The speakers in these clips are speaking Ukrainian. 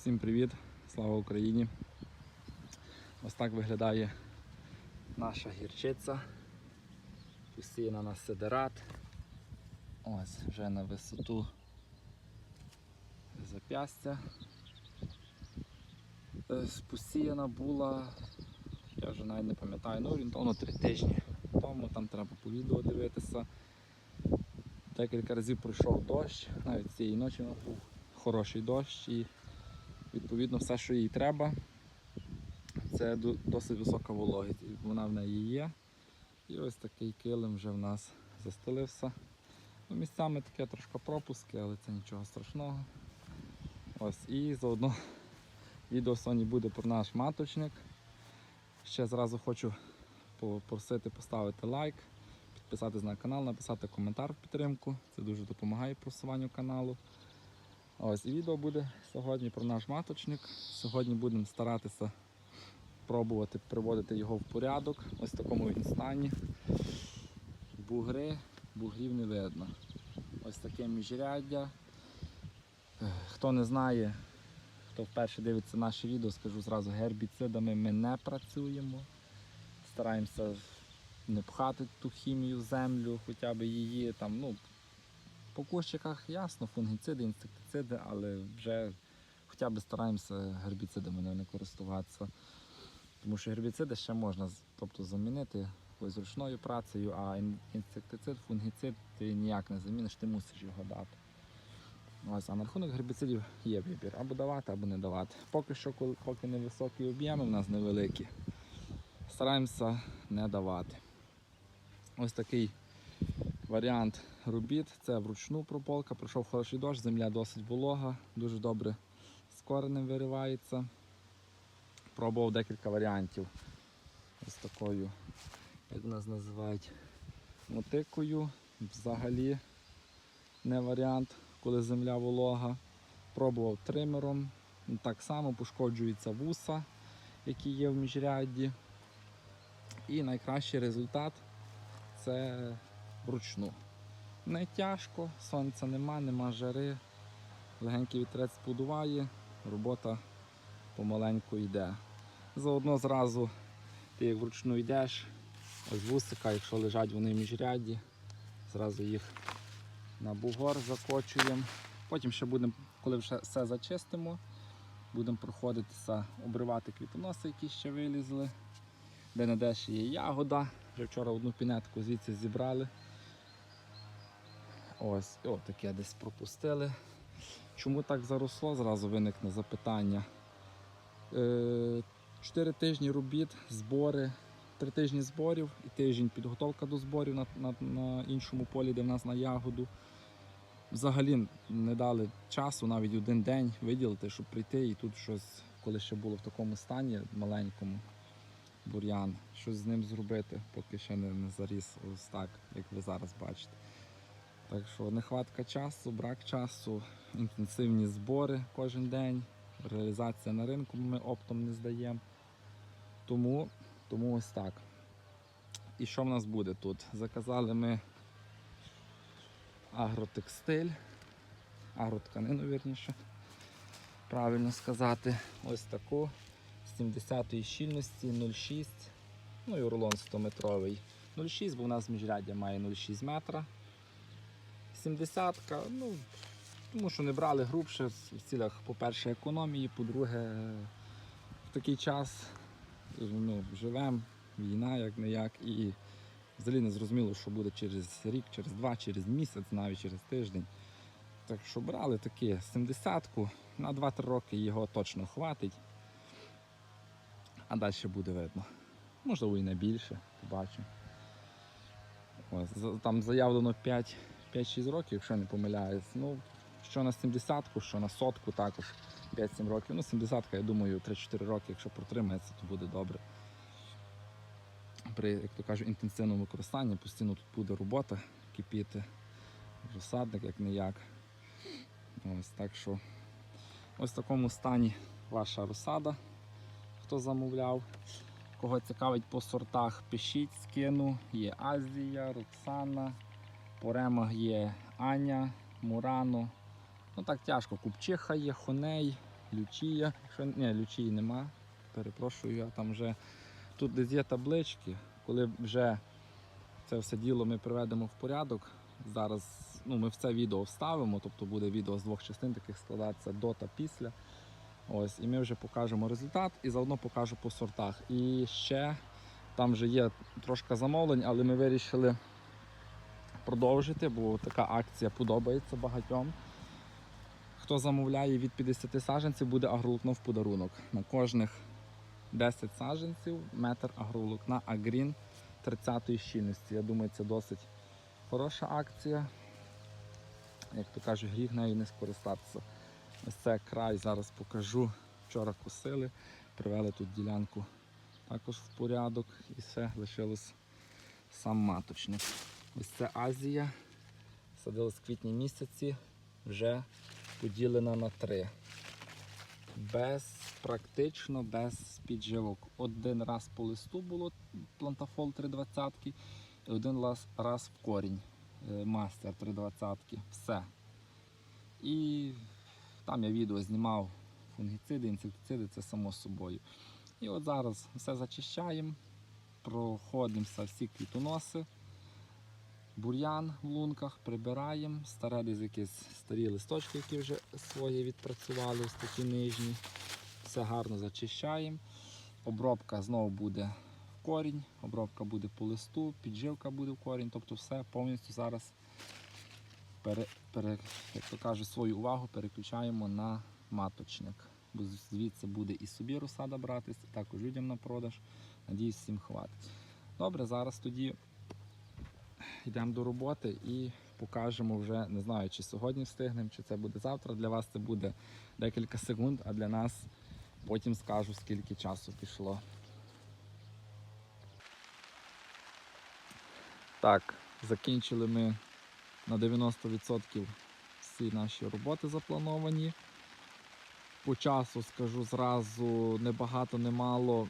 Всім привіт, слава Україні! Ось так виглядає наша гірчиця. Посіяна на сидерат. Ось вже на висоту зап'ястя. Е, Посіяна була, я вже навіть не пам'ятаю, ну орієнтовно три тижні тому, там треба по відео дивитися. Декілька разів пройшов дощ, навіть цієї ночі був хороший дощ і відповідно все, що їй треба. Це досить висока вологість, вона в неї є. І ось такий килим вже в нас застелився. Ну, місцями таке трошки пропуски, але це нічого страшного. Ось, і заодно відео сьогодні буде про наш маточник. Ще зразу хочу попросити поставити лайк, підписатись на канал, написати коментар в підтримку. Це дуже допомагає просуванню каналу. Ось і відео буде сьогодні про наш маточник. Сьогодні будемо старатися пробувати приводити його в порядок. Ось в такому він стані. Бугри, бугрів не видно. Ось таке міжряддя. Хто не знає, хто вперше дивиться наші відео, скажу зразу, гербіцидами ми не працюємо. Стараємося не пхати ту хімію землю, хоча б її там, ну, по кущиках ясно, фунгіциди, інсектициди, але вже хоча б стараємося гербіцидами не- користуватися. Тому що гербіциди ще можна тобто, замінити якоюсь ручною працею, а інсектицид, фунгіцид ти ніяк не заміниш, ти мусиш його дати. Ось, а на рахунок гербіцидів є вибір або давати, або не давати. Поки що, коли- поки невисокі об'єми, в нас невеликі, стараємося не давати. Ось такий варіант робіт. Це вручну прополка. Пройшов хороший дощ, земля досить волога, дуже добре з коренем виривається. Пробував декілька варіантів. Ось такою, як нас називають, мотикою. Взагалі не варіант, коли земля волога. Пробував тримером. Так само пошкоджуються вуса, які є в міжрядді. І найкращий результат це вручну. Не тяжко, сонця нема, нема жари, легенький вітрець подуває, робота помаленьку йде. Заодно зразу ти як вручну йдеш, ось вусика, якщо лежать вони в міжряді, зразу їх на бугор закочуємо. Потім ще будемо, коли вже все зачистимо, будемо проходитися, обривати квітоноси, які ще вилізли. Де не де ще є ягода. Вже вчора одну пінетку звідси зібрали. Ось, о, таке десь пропустили. Чому так заросло? Зразу виникне запитання. Е, Чотири тижні робіт, збори, три тижні зборів і тиждень підготовка до зборів на, на, на іншому полі, де в нас на ягоду. Взагалі не дали часу, навіть один день виділити, щоб прийти і тут щось, коли ще було в такому стані маленькому, бур'ян, щось з ним зробити, поки ще не, не заріс ось так, як ви зараз бачите. Так що нехватка часу, брак часу, інтенсивні збори кожен день, реалізація на ринку ми оптом не здаємо. Тому, тому ось так. І що в нас буде тут? Заказали ми агротекстиль, агротканину, вірніше, правильно сказати. Ось таку 70-ї щільності 0,6, ну і рулон 100-метровий. 0,6, бо у нас міжряддя має 0,6 метра. 70-ка, ну, тому що не брали грубше в цілях, по-перше, економії, по-друге, в такий час ну, живемо, війна як не як, і взагалі не зрозуміло, що буде через рік, через два, через місяць, навіть через тиждень. Так що брали такі 70-ку, на 2-3 роки його точно хватить, а далі буде видно. Можливо і на більше, побачимо. Там заявлено 5 5-6 років, якщо не помиляюсь. Ну, що на 70-ку, що на сотку також 5-7 років. Ну, 70-ка, я думаю, 3-4 роки, якщо протримається, то буде добре. При, як то кажуть, інтенсивному використанні постійно тут буде робота кипіти. Розсадник, як не. Ось так що ось в такому стані ваша розсада, хто замовляв. Кого цікавить по сортах, пишіть, скину. Є Азія, Роксана, по ремах є Аня, Мурано. Ну так тяжко. Купчиха є, Хоней, Лючія. Якщо ні, лючії нема. Перепрошую, я там вже тут десь є таблички, коли вже це все діло ми приведемо в порядок. Зараз ну, ми в це відео вставимо, тобто буде відео з двох частин, таких складатися до та після. Ось, і ми вже покажемо результат і заодно покажу по сортах. І ще там вже є трошки замовлень, але ми вирішили продовжити, бо така акція подобається багатьом. Хто замовляє від 50 саджанців, буде агролукно в подарунок. На кожних 10 саджанців метр агролукна Агрін 30-ї щільності. Я думаю, це досить хороша акція. Як то кажуть, гріх нею не скористатися. Ось це край зараз покажу. Вчора косили, привели тут ділянку також в порядок і все, лишилось сам маточник. Ось це Азія. Садили з квітня місяці, вже поділена на три. Без, практично без підживок. Один раз по листу було плантафол 320 і один раз, раз в корінь е, мастер 320. Все. І там я відео знімав фунгіциди, інсектициди, це само собою. І от зараз все зачищаємо, проходимося всі квітоноси, бур'ян в лунках, прибираємо, старе десь старі листочки, які вже свої відпрацювали, ось такі нижні. Все гарно зачищаємо. Обробка знову буде в корінь, обробка буде по листу, підживка буде в корінь, тобто все повністю зараз пере, пере, як то кажуть, свою увагу переключаємо на маточник. Бо звідси буде і собі розсада братись, і також людям на продаж. Надіюсь, всім хватить. Добре, зараз тоді йдемо до роботи і покажемо вже, не знаю, чи сьогодні встигнемо, чи це буде завтра. Для вас це буде декілька секунд, а для нас потім скажу, скільки часу пішло. Так, закінчили ми на 90% всі наші роботи заплановані. По часу скажу зразу небагато, немало.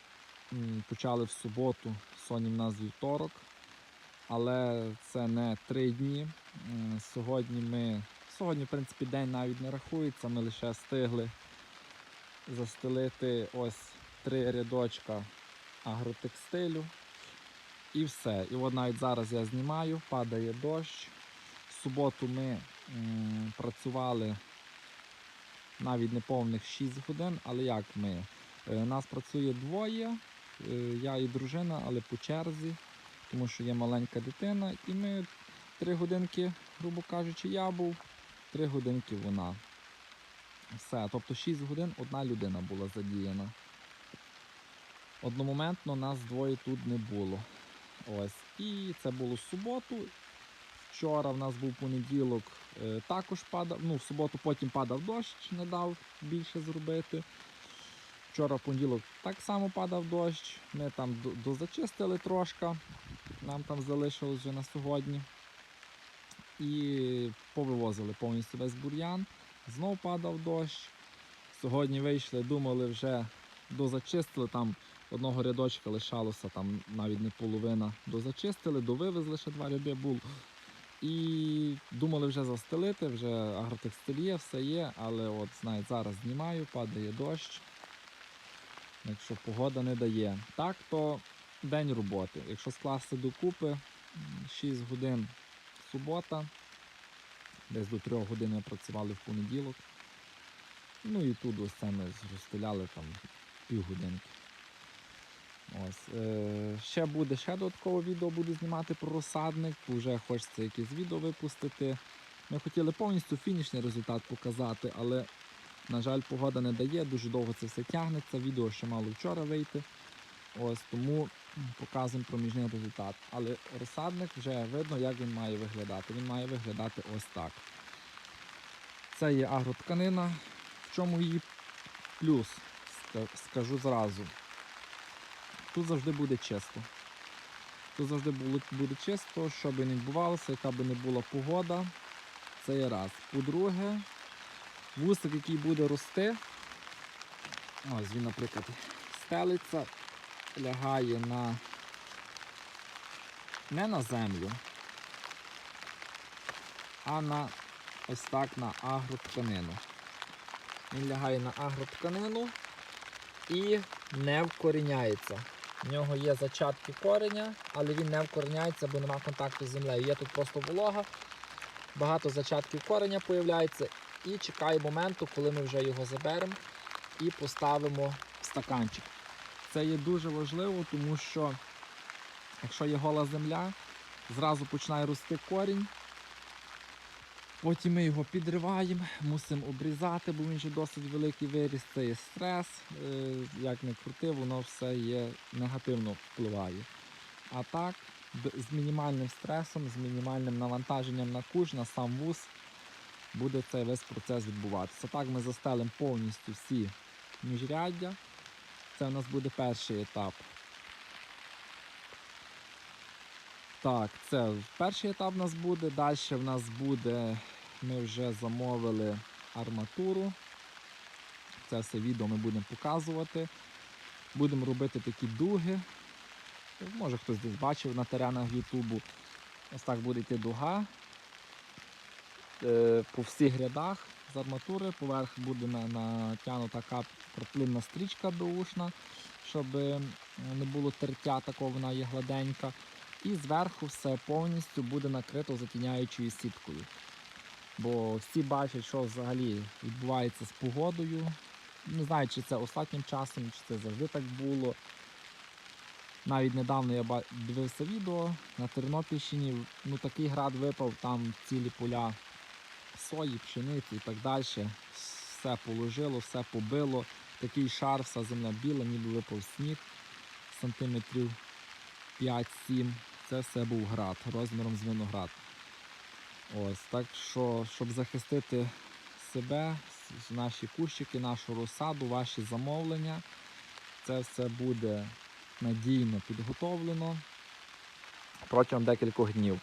М, Почали в суботу, сьогодні в нас вівторок, але це не три дні. Сьогодні ми, сьогодні, в принципі, день навіть не рахується, ми лише встигли застелити ось три рядочка агротекстилю. І все. І от навіть зараз я знімаю, падає дощ. В суботу ми працювали навіть не повних 6 годин, але як ми? Е, Нас працює двоє, е, я і дружина, але по черзі, тому що є маленька дитина, і ми 3 годинки, грубо кажучи, я був, 3 годинки вона. Все, тобто 6 годин одна людина була задіяна. Одномоментно нас двоє тут не було. Ось. І це було в суботу. Вчора в нас був понеділок, е, також падав. Ну, в суботу потім падав дощ, не дав більше зробити. Вчора в понеділок так само падав дощ. Ми там дозачистили трошки. Нам там залишилось вже на сьогодні. І повивозили повністю весь бур'ян. Знов падав дощ. Сьогодні вийшли, думали, вже дозачистили. Там одного рядочка лишалося, там навіть не половина. Дозачистили, довивезли ще два ряди було. І думали вже застелити, вже агротекстиль все є, але от знаєте, зараз знімаю, падає дощ. Якщо погода не дає. Так, то день роботи. Якщо скласти докупи, 6 годин субота, десь до 3 годин ми працювали в понеділок. Ну і тут ось це ми розстріляли там півгодинки. Ось. Е, ще буде ще додаткове відео буду знімати про розсадник, вже хочеться якесь відео випустити. Ми хотіли повністю фінішний результат показати, але, на жаль, погода не дає, дуже довго це все тягнеться. Відео ще мало вчора вийти. Ось тому показуємо проміжний результат. Але розсадник вже видно, як він має виглядати. Він має виглядати ось так. Це є агротканина. В чому її плюс? Скажу зразу. Тут завжди буде чисто. Тут завжди буде чисто, що би не відбувалося, яка би не була погода. Це є раз. По-друге, вусик, який буде рости, ось він, наприклад, стелиться, лягає на не на землю, а на ось так на агротканину. Він лягає на агротканину і не вкоріняється. В нього є зачатки кореня, але він не вкоріняється, бо немає контакту з землею. Є тут просто волога, багато зачатків кореня появляється і чекає моменту, коли ми вже його заберемо і поставимо в стаканчик. Це є дуже важливо, тому що якщо є гола земля, зразу починає рости корінь. Потім ми його підриваємо, мусимо обрізати, бо він вже досить великий виріс. Це є стрес. Е, Як не крути, воно все є негативно впливає. А так, з мінімальним стресом, з мінімальним навантаженням на куш, на сам вуз, буде цей весь процес відбуватися. Так ми застелимо повністю всі міжряддя. Це у нас буде перший етап. Так, це перший етап у нас буде. Далі в нас буде, ми вже замовили арматуру. Це все відео ми будемо показувати. Будемо робити такі дуги. Може хтось десь бачив на теренах Ютубу. Ось так буде йти дуга. Е, По всіх рядах з арматури. Поверх буде натягнута краплинна стрічка доушна, щоб е, не було тертя, такого вона є гладенька. І зверху все повністю буде накрито затіняючою сіткою. Бо всі бачать, що взагалі відбувається з погодою. Не знаю, чи це останнім часом, чи це завжди так було. Навіть недавно я дивився відео на Тернопільщині, ну такий град випав, там цілі поля сої, пшениці і так далі. Все положило, все побило. Такий шар, вся земля біла, ніби випав сніг сантиметрів 5-7. Це все був град розміром з виноград. Ось, так що, щоб захистити себе, наші кущики, нашу розсаду, ваші замовлення, це все буде надійно підготовлено протягом декількох днів.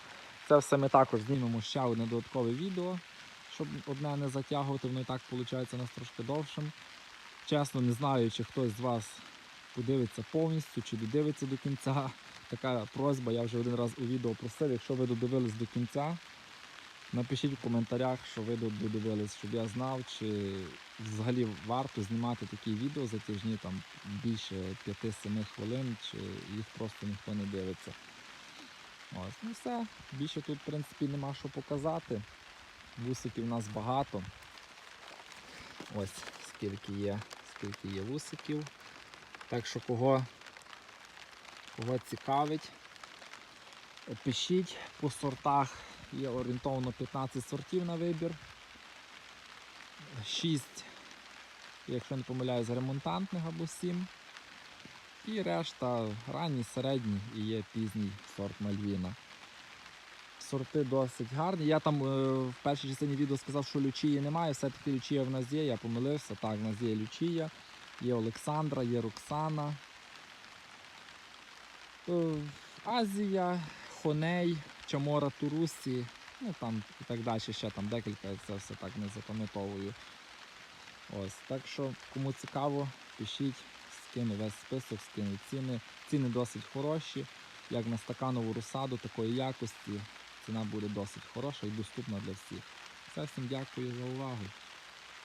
Це все ми також знімемо ще одне додаткове відео, щоб одне не затягувати, воно і так виходить у нас трошки довшим. Чесно, не знаю, чи хтось з вас подивиться повністю, чи додивиться до кінця. Така просьба, я вже один раз у відео просив, якщо ви додивились до кінця, напишіть в коментарях, що ви додивились, щоб я знав, чи взагалі варто знімати такі відео за тижні там більше 5-7 хвилин, чи їх просто ніхто не дивиться. Ось, ну все. Більше тут, в принципі, нема що показати. Вусиків у нас багато. Ось скільки є, скільки є вусиків. Так що кого, кого цікавить, пишіть по сортах. Є орієнтовно 15 сортів на вибір. 6, якщо не помиляюсь, ремонтантних або 7. І решта ранній, середній і є пізній сорт Мальвіна. Сорти досить гарні. Я там е, в першій частині відео сказав, що лючії немає. Все-таки лючія в нас є, я помилився. Так, в нас є лючія, є Олександра, є Роксана. Е, Азія, Хоней, Чамора Турусі, ну там і так далі, ще там декілька, це все так не запам'ятовую. Ось, так що, кому цікаво, пишіть, скину весь список, скину ціни. Ціни досить хороші, як на стаканову розсаду такої якості. Ціна буде досить хороша і доступна для всіх. Все, всім дякую за увагу.